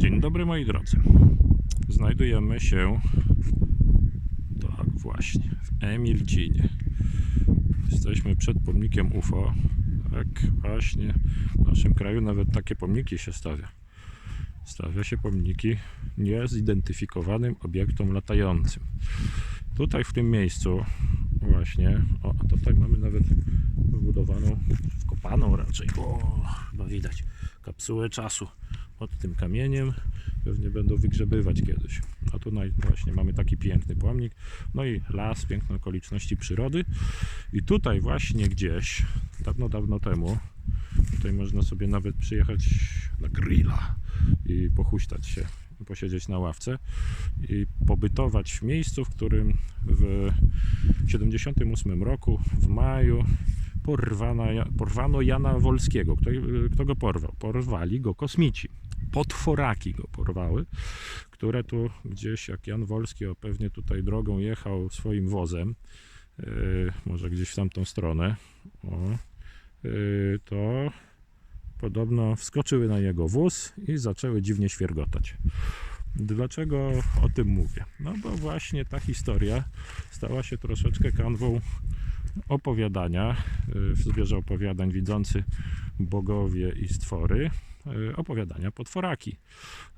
Dzień dobry moi drodzy. Znajdujemy się tak właśnie w Emilcinie. Jesteśmy przed pomnikiem UFO. Tak właśnie w naszym kraju nawet takie pomniki się stawia. Stawia się pomniki niezidentyfikowanym obiektom latającym. Tutaj w tym miejscu właśnie, o a tutaj mamy nawet wybudowaną, wkopaną raczej, o chyba widać, kapsułę czasu pod tym kamieniem. Pewnie będą wygrzebywać kiedyś. A tu właśnie mamy taki piękny pomnik. No i las, piękne okoliczności przyrody. I tutaj właśnie gdzieś, dawno, dawno temu, tutaj można sobie nawet przyjechać na grilla i pochuśtać się, posiedzieć na ławce i pobytować w miejscu, w którym w 78 roku w maju porwano, porwano Jana Wolskiego. Kto, kto go porwał? Porwali go kosmici. Potworaki go porwały, które tu gdzieś, jak Jan Wolski o pewnie tutaj drogą jechał swoim wozem, yy, może gdzieś w tamtą stronę, o, yy, to podobno wskoczyły na jego wóz i zaczęły dziwnie świergotać. Dlaczego o tym mówię? No bo właśnie ta historia stała się troszeczkę kanwą opowiadania y, w zbiorze opowiadań widzący bogowie i stwory y, opowiadania potworaki,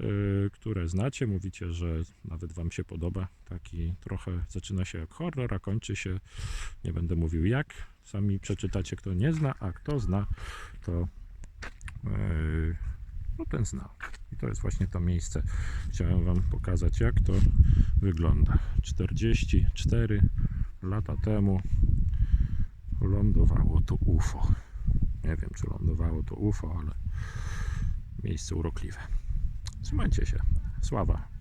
y, które znacie, mówicie, że nawet wam się podoba, taki trochę zaczyna się jak horror, a kończy się, nie będę mówił jak, sami przeczytacie kto nie zna, a kto zna to no ten zna. I to jest właśnie to miejsce. Chciałem Wam pokazać, jak to wygląda. 44 lata temu lądowało to UFO. Nie wiem, czy lądowało to UFO, ale miejsce urokliwe. Trzymajcie się. Sława.